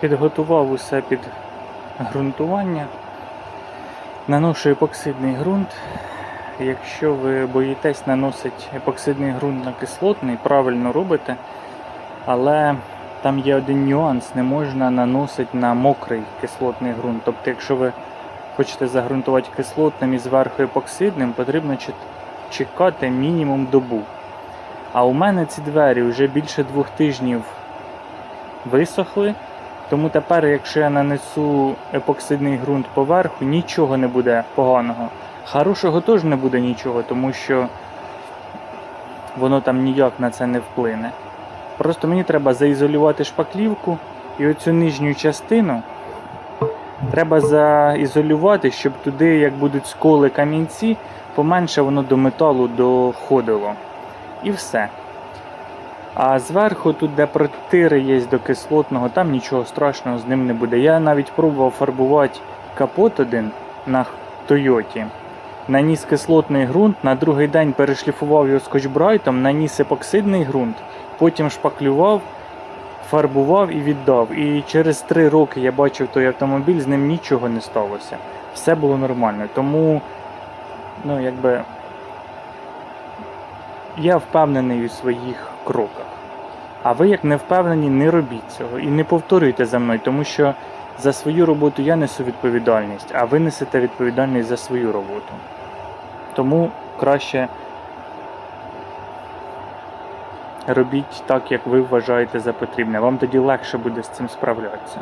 Підготував усе під ґрунтування. Наношу епоксидний ґрунт. Якщо ви боїтесь наносити епоксидний ґрунт на кислотний, правильно робите. Але там є один нюанс, не можна наносити на мокрий кислотний ґрунт. Тобто, якщо ви хочете загрунтувати кислотним і зверху епоксидним, потрібно чекати мінімум добу. А у мене ці двері вже більше двох тижнів висохли. Тому тепер, якщо я нанесу епоксидний ґрунт поверху, нічого не буде поганого. Хорошого теж не буде нічого, тому що воно там ніяк на це не вплине. Просто мені треба заізолювати шпаклівку і оцю нижню частину треба заізолювати, щоб туди, як будуть сколи камінці, поменше воно до металу доходило. І все. А зверху, тут, де протири є до кислотного, там нічого страшного з ним не буде. Я навіть пробував фарбувати капот один на Тойоті. Наніс кислотний ґрунт, на другий день перешліфував його скотчбрайтом, наніс епоксидний ґрунт, потім шпаклював, фарбував і віддав. І через три роки я бачив той автомобіль, з ним нічого не сталося. Все було нормально. Тому, ну, якби, я впевнений у своїх кроках. А ви, як не впевнені, не робіть цього і не повторюйте за мною, тому що за свою роботу я несу відповідальність, а ви несете відповідальність за свою роботу. Тому краще робіть так, як ви вважаєте за потрібне. Вам тоді легше буде з цим справлятися.